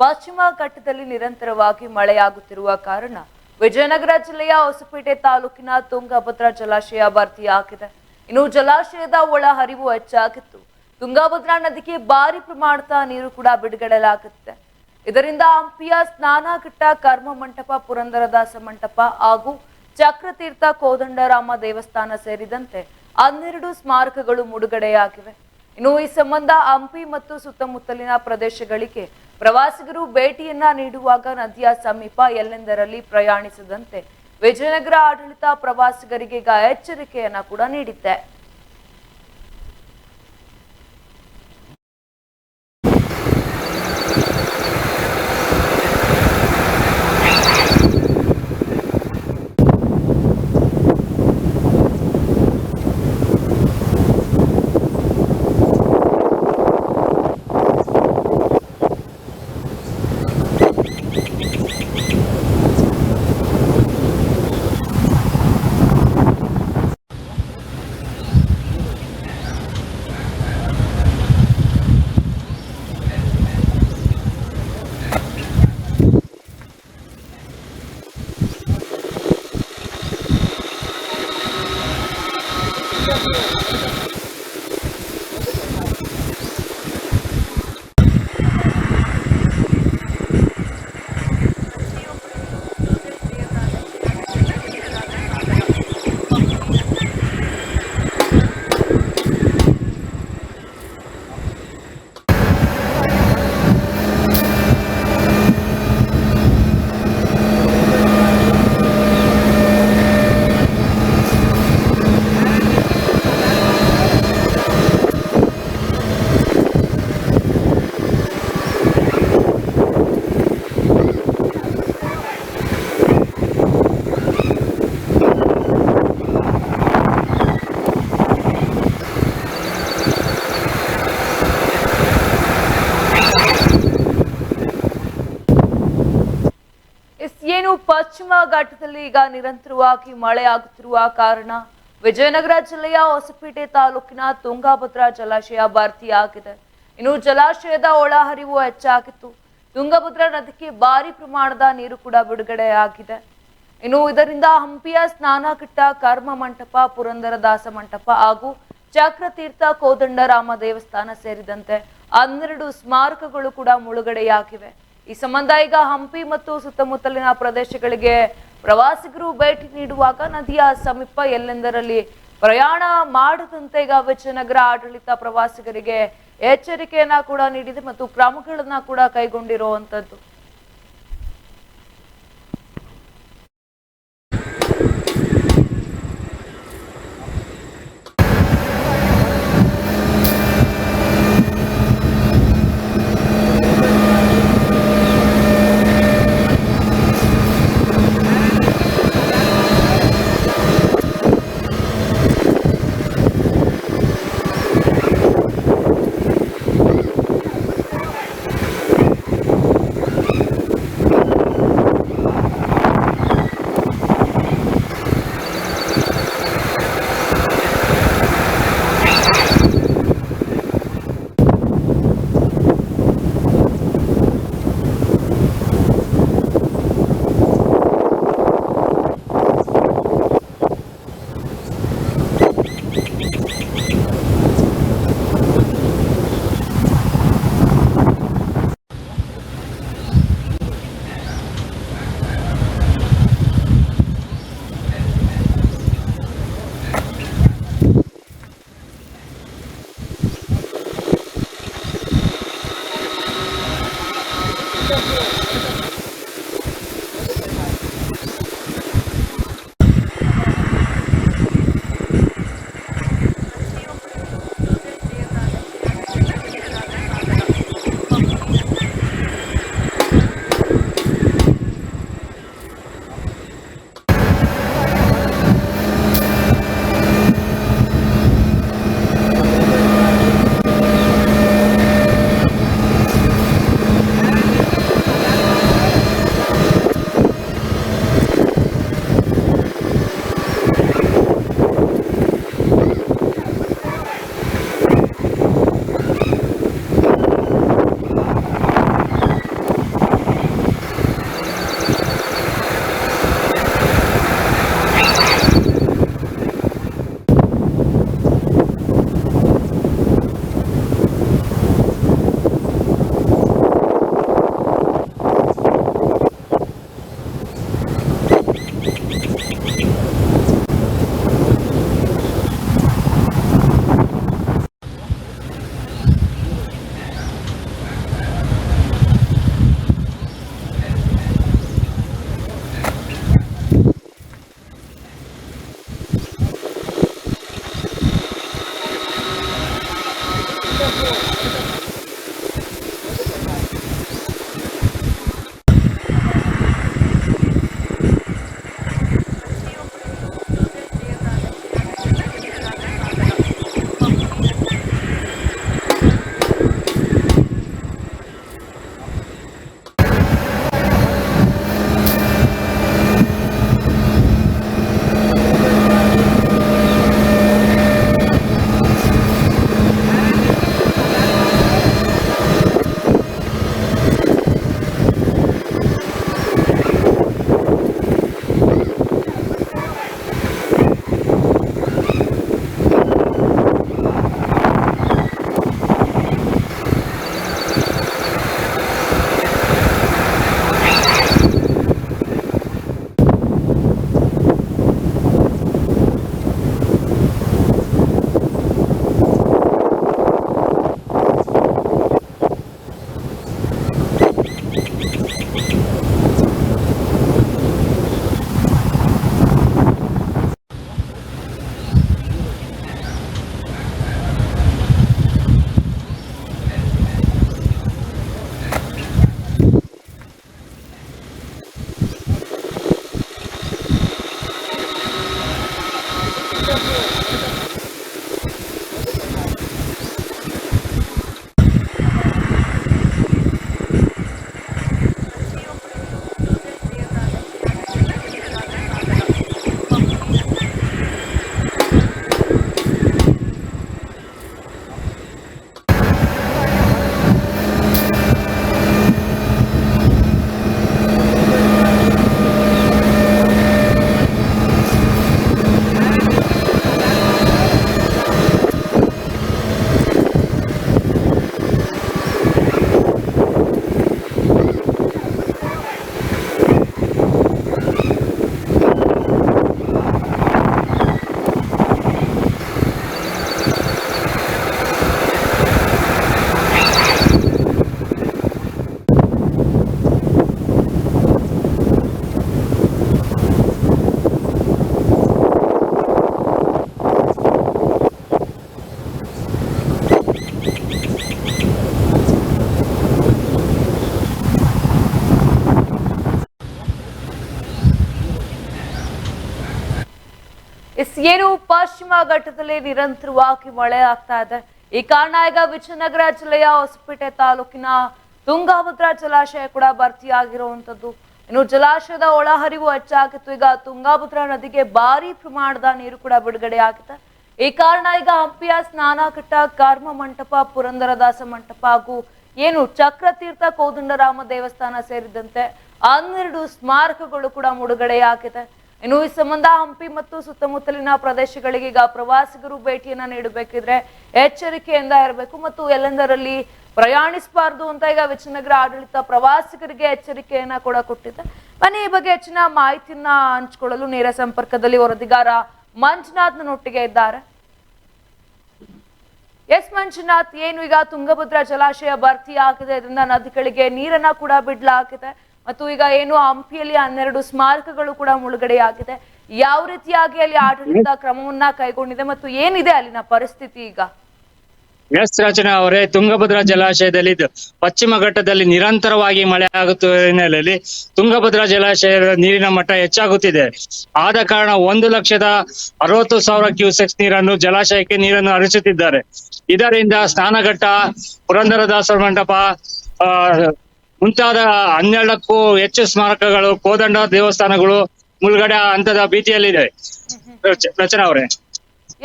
ಪಶ್ಚಿಮ ಘಟ್ಟದಲ್ಲಿ ನಿರಂತರವಾಗಿ ಮಳೆಯಾಗುತ್ತಿರುವ ಕಾರಣ ವಿಜಯನಗರ ಜಿಲ್ಲೆಯ ಹೊಸಪೇಟೆ ತಾಲೂಕಿನ ತುಂಗಭದ್ರಾ ಜಲಾಶಯ ಭರ್ತಿಯಾಗಿದೆ ಇನ್ನು ಜಲಾಶಯದ ಒಳ ಹರಿವು ಹೆಚ್ಚಾಗಿತ್ತು. ತುಂಗಭದ್ರಾ ನದಿಗೆ ಭಾರಿ ಪ್ರಮಾಣದ ನೀರು ಕೂಡ ಬಿಡುಗಡೆಲಾಗುತ್ತೆ ಇದರಿಂದ ಹಂಪಿಯ ಸ್ನಾನಘಟ್ಟ, ಕರ್ಮ ಮಂಟಪ ಪುರಂದರದಾಸ ಮಂಟಪ ಹಾಗೂ ಚಕ್ರತೀರ್ಥ ಕೋದಂಡರಾಮ ದೇವಸ್ಥಾನ ಸೇರಿದಂತೆ ಹನ್ನೆರಡು ಸ್ಮಾರಕಗಳು ಮುಡುಗಡೆಯಾಗಿವೆ. ಇನ್ನು ಈ ಸಂಬಂಧ ಹಂಪಿ ಮತ್ತು ಸುತ್ತಮುತ್ತಲಿನ ಪ್ರದೇಶಗಳಿಗೆ ಪ್ರವಾಸಿಗರು ಭೇಟಿಯನ್ನ ನೀಡುವಾಗ ನದಿಯ ಸಮೀಪ ಎಲ್ಲೆಂದರಲ್ಲಿ ಪ್ರಯಾಣಿಸದಂತೆ ವಿಜಯನಗರ ಆಡಳಿತ ಪ್ರವಾಸಿಗರಿಗೆ ಈಗ ಎಚ್ಚರಿಕೆಯನ್ನ ಕೂಡ ನೀಡಿದೆ ಎಸ್ ಏನು ಪಶ್ಚಿಮ ಘಟ್ಟದಲ್ಲಿ ಈಗ ನಿರಂತರವಾಗಿ ಮಳೆ ಆಗುತ್ತಿರುವ ಕಾರಣ ವಿಜಯನಗರ ಜಿಲ್ಲೆಯ ಹೊಸಪೇಟೆ ತಾಲೂಕಿನ ತುಂಗಾಭದ್ರಾ ಜಲಾಶಯ ಭರ್ತಿಯಾಗಿದೆ. ಇನ್ನು ಜಲಾಶಯದ ಒಳಹರಿವು ಹೆಚ್ಚಾಗಿತ್ತು. ತುಂಗಭದ್ರಾ ನದಿಗೆ ಭಾರಿ ಪ್ರಮಾಣದ ನೀರು ಕೂಡ ಬಿಡುಗಡೆಯಾಗಿದೆ. ಇನ್ನು ಇದರಿಂದ ಹಂಪಿಯ ಸ್ನಾನಘಟ್ಟ, ಕರ್ಮ ಮಂಟಪ ಪುರಂದರದಾಸ ಮಂಟಪ ಹಾಗೂ ಚಕ್ರತೀರ್ಥ ಕೋದಂಡರಾಮ ದೇವಸ್ಥಾನ ಸೇರಿದಂತೆ ಹನ್ನೆರಡು ಸ್ಮಾರಕಗಳು ಕೂಡ ಮುಳುಗಡೆಯಾಗಿವೆ. ಈ ಸಂಬಂಧ ಈಗ ಹಂಪಿ ಮತ್ತು ಸುತ್ತಮುತ್ತಲಿನ ಪ್ರದೇಶಗಳಿಗೆ ಪ್ರವಾಸಿಗರು ಭೇಟಿ ನೀಡುವಾಗ ನದಿಯ ಸಮೀಪ ಎಲ್ಲೆಂದರಲ್ಲಿ ಪ್ರಯಾಣ ಮಾಡದಂತೆ ಈಗ ವಿಜಯನಗರ ಆಡಳಿತ ಪ್ರವಾಸಿಗರಿಗೆ ಎಚ್ಚರಿಕೆಯನ್ನ ಕೂಡ ನೀಡಿದೆ ಮತ್ತು ಕ್ರಮಗಳನ್ನ ಕೂಡ ಕೈಗೊಂಡಿರುವಂತದ್ದು. Let's go. ಪಶ್ಚಿಮ ಘಟ್ಟದಲ್ಲಿ ನಿರಂತರವಾಗಿ ಮಳೆ ಆಗ್ತಾ ಇದೆ. ಈ ಕಾರಣ ಈಗ ವಿಜಯನಗರ ಜಿಲ್ಲೆಯ ಹೊಸಪೇಟೆ ತಾಲೂಕಿನ ತುಂಗಾಭದ್ರಾ ಜಲಾಶಯ ಕೂಡ ಭರ್ತಿಯಾಗಿರುವಂತದ್ದು. ಇನ್ನು ಜಲಾಶಯದ ಒಳಹರಿವು ಹೆಚ್ಚಾಗಿತ್ತು. ಈಗ ತುಂಗಾಭದ್ರಾ ನದಿಗೆ ಭಾರಿ ಪ್ರಮಾಣದ ನೀರು ಕೂಡ ಬಿಡುಗಡೆ ಆಗಿದೆ. ಈ ಕಾರಣ ಈಗ ಹಂಪಿಯ ಸ್ನಾನಘಟ್ಟ, ಕರ್ಮ ಮಂಟಪ, ಪುರಂದರದಾಸ ಮಂಟಪ ಹಾಗೂ ಏನು ಚಕ್ರತೀರ್ಥ ಕೋದಂಡರಾಮ ದೇವಸ್ಥಾನ ಸೇರಿದಂತೆ ಹನ್ನೆರಡು ಸ್ಮಾರಕಗಳು ಕೂಡ ಮುಳುಗಡೆಯಾಗಿದೆ ಇನ್ನು ಈ ಸಂಬಂಧ ಹಂಪಿ ಮತ್ತು ಸುತ್ತಮುತ್ತಲಿನ ಪ್ರದೇಶಗಳಿಗೆ ಈಗ ಪ್ರವಾಸಿಗರು ಭೇಟಿಯನ್ನ ನೀಡಬೇಕಿದ್ರೆ ಎಚ್ಚರಿಕೆಯಿಂದ ಇರಬೇಕು ಮತ್ತು ಎಲ್ಲೆಂದರಲ್ಲಿ ಪ್ರಯಾಣಿಸಬಾರ್ದು ಅಂತ ಈಗ ವಿಜಯನಗರ ಆಡಳಿತ ಪ್ರವಾಸಿಗರಿಗೆ ಎಚ್ಚರಿಕೆಯನ್ನ ಕೂಡ ಕೊಟ್ಟಿದೆ. ಬನ್ನಿ, ಈ ಬಗ್ಗೆ ಹೆಚ್ಚಿನ ಮಾಹಿತಿಯನ್ನ ಹಂಚಿಕೊಳ್ಳಲು ನೇರ ಸಂಪರ್ಕದಲ್ಲಿ ವರದಿಗಾರ ಮಂಜುನಾಥ್ನೊಟ್ಟಿಗೆ ಇದ್ದಾರೆ. ಎಸ್ ಮಂಜುನಾಥ್, ಏನು ಈಗ ತುಂಗಭದ್ರಾ ಜಲಾಶಯ ಭರ್ತಿ ಆಗಿದೆ ಇದರಿಂದ ನದಿಗಳಿಗೆ ನೀರನ್ನ ಕೂಡ ಬಿಡ್ಲಾಗಿದೆ. ಮತ್ತು ಈಗ ಏನು ಹಂಪಿಯಲ್ಲಿ ಹನ್ನೆರಡು ಸ್ಮಾರಕಗಳು ಕೂಡ ಮುಳುಗಡೆಯಾಗಿದೆ. ಯಾವ ರೀತಿಯಾಗಿ ಅಲ್ಲಿ ಆಡಳಿತ ಕ್ರಮವನ್ನ ಕೈಗೊಂಡಿದೆ ಮತ್ತು ಏನಿದೆ ಅಲ್ಲಿನ ಪರಿಸ್ಥಿತಿ ಈಗ? ಎಸ್ ರಚನಾ ಅವರೇ, ತುಂಗಭದ್ರಾ ಜಲಾಶಯದಲ್ಲಿ ಪಶ್ಚಿಮ ಘಟ್ಟದಲ್ಲಿ ನಿರಂತರವಾಗಿ ಮಳೆ ಆಗುತ್ತಿರುವ ಹಿನ್ನೆಲೆಯಲ್ಲಿ ತುಂಗಭದ್ರಾ ಜಲಾಶಯದ ನೀರಿನ ಮಟ್ಟ ಹೆಚ್ಚಾಗುತ್ತಿದೆ. ಆದ ಕಾರಣ ಒಂದು ಲಕ್ಷದ ಅರವತ್ತು ಸಾವಿರ ಕ್ಯೂಸೆಕ್ಸ್ ನೀರನ್ನು, ಜಲಾಶಯಕ್ಕೆ ನೀರನ್ನು ಹರಿಸುತ್ತಿದ್ದಾರೆ. ಇದರಿಂದ ಸ್ನಾನಘಟ್ಟ, ಪುರಂದರದಾಸರ ಮಂಟಪ ಮುಂತಾದ ಹನ್ನೆರಡಕ್ಕೂ ಹೆಚ್ಚು ಸ್ಮಾರಕಗಳು, ಕೋದಂಡ ದೇವಸ್ಥಾನಗಳು ಮುಳುಗಡೆ ಹಂತದ ಭೀತಿಯಲ್ಲಿದೆ. ರಚನಾ ಅವರೇ.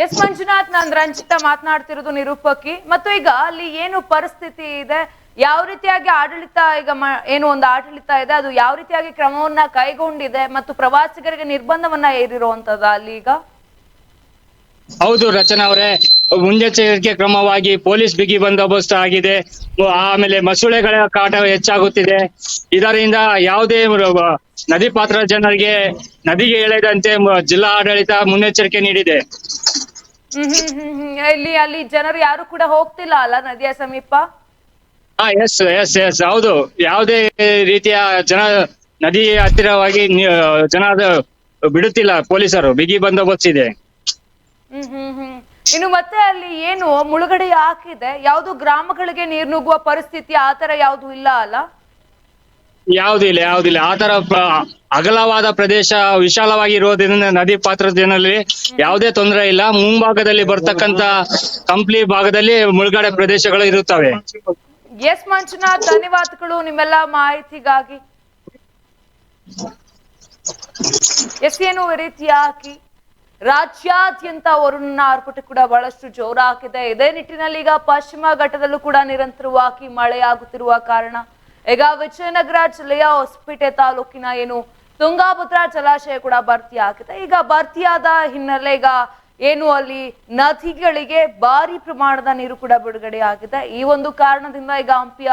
ಎಸ್ ಮಂಜುನಾಥ್, ನಾನ್ ರಂಜಿತ ಮಾತನಾಡ್ತಿರೋದು ನಿರೂಪಕಿ. ಮತ್ತು ಈಗ ಅಲ್ಲಿ ಏನು ಪರಿಸ್ಥಿತಿ ಇದೆ? ಯಾವ ರೀತಿಯಾಗಿ ಆಡಳಿತ ಈಗ ಏನು ಒಂದು ಆಡಳಿತ ಇದೆ? ಅದು ಯಾವ ರೀತಿಯಾಗಿ ಕ್ರಮವನ್ನ ಕೈಗೊಂಡಿದೆ? ಮತ್ತು ಪ್ರವಾಸಿಗರಿಗೆ ನಿರ್ಬಂಧವನ್ನ ಹೇರಿರುವಂತದ ಅಲ್ಲಿ ಈಗ? ಹೌದು ರಚನಾ ಅವರೇ. ಮುನ್ನೆಚ್ಚರಿಕೆ ಕ್ರಮವಾಗಿ ಪೊಲೀಸ್ ಬಿಗಿ ಬಂದೋಬಸ್ತ್ ಆಗಿದೆ. ಆಮೇಲೆ ಮಸೂಳೆಗಳ ಕಾಟ ಹೆಚ್ಚಾಗುತ್ತಿದೆ. ಇದರಿಂದ ಯಾವುದೇ ನದಿ ಪಾತ್ರ ಜನರಿಗೆ ನದಿಗೆ ಎಳೆದಂತೆ ಜಿಲ್ಲಾ ಆಡಳಿತ ಮುನ್ನೆಚ್ಚರಿಕೆ ನೀಡಿದೆ. ಹ್ಮ್ ಹ್ಮ್ ಹ್ಮ್ ಹ್ಮ್. ಇಲ್ಲಿ ಅಲ್ಲಿ ಜನರು ಯಾರು ಕೂಡ ಹೋಗ್ತಿಲ್ಲ ಅಲ್ಲ ನದಿಯ ಸಮೀಪ? ಹಾ ಎಸ್ ಎಸ್ ಎಸ್ ಹೌದು. ಯಾವುದೇ ರೀತಿಯ ಜನ ನದಿ ಹತ್ತಿರವಾಗಿ ಜನ ಬಿಡುತ್ತಿಲ್ಲ. ಪೊಲೀಸರು ಬಿಗಿ ಬಂದೋಬಸ್ತ್ ಇದೆ. ಹ್ಮ್ ಹ್ಮ್ ಹ್ಮ್ ಇನ್ನು ಮತ್ತೆ ಅಲ್ಲಿ ಏನು ಮುಳುಗಡೆ ಹಾಕಿದೆ? ಯಾವ್ದು ಗ್ರಾಮಗಳಿಗೆ ನೀರು ನುಗ್ಗುವ ಪರಿಸ್ಥಿತಿ ಆತರ ಯಾವ್ದು ಇಲ್ಲ ಅಲ್ಲ? ಯಾವುದಿಲ್ಲ ಯಾವುದಿಲ್ಲ ಆ ತರ ಪ್ರ- ಅಗಲವಾದ ಪ್ರದೇಶ ವಿಶಾಲವಾಗಿ ಇರೋದ್ರಿಂದ ನದಿ ಪಾತ್ರದಲ್ಲಿ ಯಾವುದೇ ತೊಂದರೆ ಇಲ್ಲ. ಮುಂಭಾಗದಲ್ಲಿ ಬರ್ತಕ್ಕಂತ ಕಂಪ್ಲಿ ಭಾಗದಲ್ಲಿ ಮುಳುಗಡೆ ಪ್ರದೇಶಗಳು ಇರುತ್ತವೆ. ಎಸ್ ಮಂಜುನಾಥ್ ಧನ್ಯವಾದಗಳು ನಿಮ್ಮೆಲ್ಲ ಮಾಹಿತಿಗಾಗಿ. ಎಸ್ ಏನು ರೀತಿಯಾಗಿ ರಾಜ್ಯಾದ್ಯಂತ ವರುಣನ ಆರ್ಭಟ ಕೂಡ ಬಹಳಷ್ಟು ಜೋರಾಗಿದೆ. ಇದೇ ನಿಟ್ಟಿನಲ್ಲಿ ಈಗ ಪಶ್ಚಿಮ ಘಟ್ಟದಲ್ಲೂ ಕೂಡ ನಿರಂತರವಾಗಿ ಮಳೆಯಾಗುತ್ತಿರುವ ಕಾರಣ ಈಗ ವಿಜಯನಗರ ಜಿಲ್ಲೆಯ ಹೊಸಪೇಟೆ ತಾಲೂಕಿನ ಏನು ತುಂಗಾಭದ್ರಾ ಜಲಾಶಯ ಕೂಡ ಭರ್ತಿ ಆಗಿದೆ ಈಗ ಭರ್ತಿಯಾದ ಹಿನ್ನೆಲೆ ಈಗ ಏನು ಅಲ್ಲಿ ನದಿಗಳಿಗೆ ಭಾರಿ ಪ್ರಮಾಣದ ನೀರು ಕೂಡ ಬಿಡುಗಡೆ ಆಗಿದೆ ಈ ಒಂದು ಕಾರಣದಿಂದ ಈಗ ಹಂಪಿಯ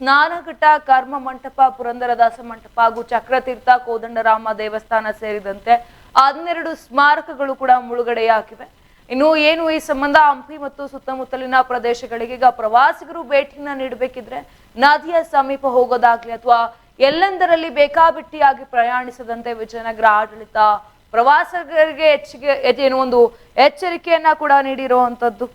ಸ್ನಾನಘಟ್ಟ, ಕರ್ಮ ಮಂಟಪ, ಪುರಂದರದಾಸ ಮಂಟಪ ಹಾಗೂ ಚಕ್ರತೀರ್ಥ, ಕೋದಂಡರಾಮ ದೇವಸ್ಥಾನ ಸೇರಿದಂತೆ ಹನ್ನೆರಡು ಸ್ಮಾರಕಗಳು ಕೂಡ ಮುಳುಗಡೆಯಾಗಿವೆ. ಇನ್ನು ಏನು ಈ ಸಂಬಂಧ ಹಂಪಿ ಮತ್ತು ಸುತ್ತಮುತ್ತಲಿನ ಪ್ರದೇಶಗಳಿಗೆ ಈಗ ಪ್ರವಾಸಿಗರು ಭೇಟಿನ ನೀಡಬೇಕಿದ್ರೆ ನದಿಯ ಸಮೀಪ ಹೋಗೋದಾಗ್ಲಿ ಅಥವಾ ಎಲ್ಲೆಂದರಲ್ಲಿ ಬೇಕಾಬಿಟ್ಟಿಯಾಗಿ ಪ್ರಯಾಣಿಸದಂತೆ ವಿಜಯನಗರ ಆಡಳಿತ ಪ್ರವಾಸಿಗರಿಗೆ ಹೆಚ್ಚಿಗೆ, ಏನು ಒಂದು ಎಚ್ಚರಿಕೆಯನ್ನ ಕೂಡ ನೀಡಿರುವಂತದ್ದು